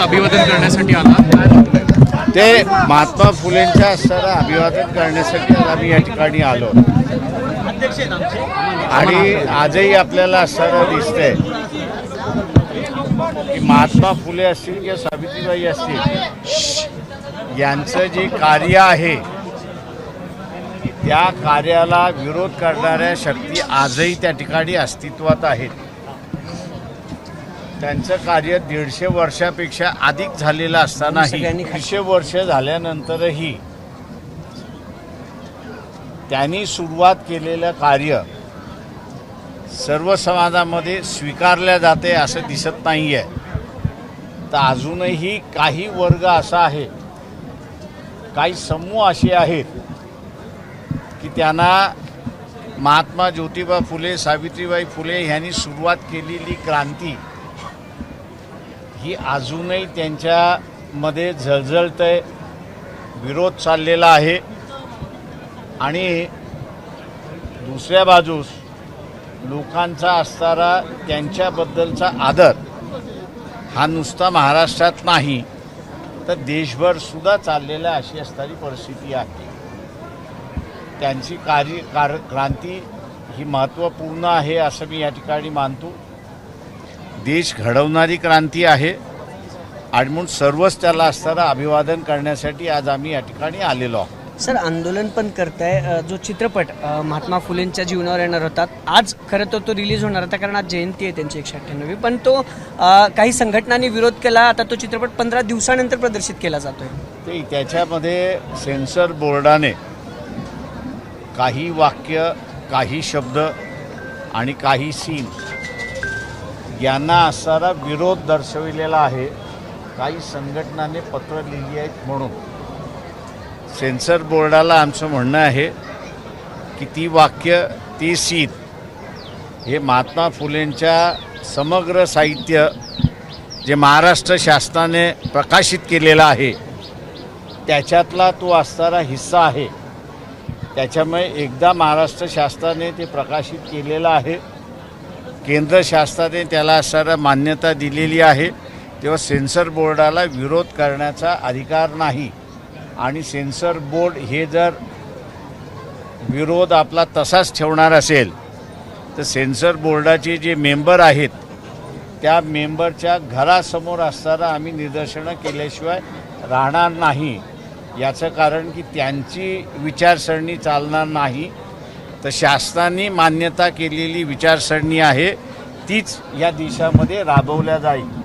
अभिवादन करण्यासाठी आला. ते महात्मा फुलेंच्या असताना अभिवादन करण्यासाठी आज आम्ही या ठिकाणी आलो. आणि आजही आपल्याला असताना दिसतंय की महात्मा फुले असतील किंवा सावित्रीबाई असतील यांचं जे कार्य आहे त्या कार्याला विरोध करणाऱ्या शक्ती आजही त्या ठिकाणी अस्तित्वात आहेत. त्यांचं कार्य दीडशे वर्षापेक्षा अधिक झालेलं असतानाही दीडशे वर्ष झाल्यानंतरही त्यांनी सुरुवात केलेलं कार्य सर्व समाजामध्ये स्वीकारल्या जाते असं दिसत नाही आहे तर अजूनही काही वर्ग असा आहे काही समूह असे आहेत की त्यांना महात्मा ज्योतिबा फुले सावित्रीबाई फुले यांनी सुरुवात केलेली क्रांती ही अजूनही त्यांच्यामध्ये झळझळतंय विरोध चाललेला आहे. आणि दुसऱ्या बाजूस लोकांचा असणारा त्यांच्याबद्दलचा आदर हा नुसता महाराष्ट्रात नाही तर देशभर सुद्धा चाललेला अशी असणारी परिस्थिती आहे. त्यांची कार्य कार क्रांती ही महत्त्वपूर्ण आहे असं मी या ठिकाणी मानतो. देश घडवणारी क्रांती आहे. आणि म्हणून सर्वच त्याला असताना अभिवादन करण्यासाठी आज आम्ही या ठिकाणी आलेलो आहोत. सर आंदोलन पण करताय. जो चित्रपट महात्मा फुलेंच्या जीवनावर येणार होता आज खरं तर तो रिलीज होणार होता कारण आज जयंती आहे त्यांची एकशे अठ्ठ्याण्णवी. पण तो काही संघटनांनी विरोध केला आता तो चित्रपट पंधरा दिवसानंतर प्रदर्शित केला जातोय. ते त्याच्यामध्ये सेन्सर बोर्डाने काही वाक्य काही शब्द आणि काही सीन यांना असणारा विरोध दर्शविलेला आहे. काही संघटनाने पत्र लिहिली आहेत म्हणून. सेन्सर बोर्डाला आमचं म्हणणं आहे की ती वाक्य ती सीत हे महात्मा फुलेंच्या समग्र साहित्य जे महाराष्ट्र शासनाने प्रकाशित केलेलं आहे त्याच्यातला तो असणारा हिस्सा आहे. त्याच्यामुळे एकदा महाराष्ट्र शासनाने ते प्रकाशित केलेलं आहे. केंद्र शासनाने त्याला असणारा मान्यता दिलेली आहे. तेव्हा सेन्सर बोर्डाला विरोध करण्याचा अधिकार नाही. आणि सेन्सर बोर्ड हे जर विरोध आपला तसाच ठेवणार असेल तर सेन्सर बोर्डाचे जे मेंबर आहेत त्या मेंबरच्या घरासमोर असताना आम्ही निदर्शनं केल्याशिवाय राहणार नाही. याचं कारण की त्यांची विचारसरणी चालणार नाही. तर शासनाने मान्यता केलेली विचारसरणी आहे तीच या देशामध्ये राबवल्या जाईल.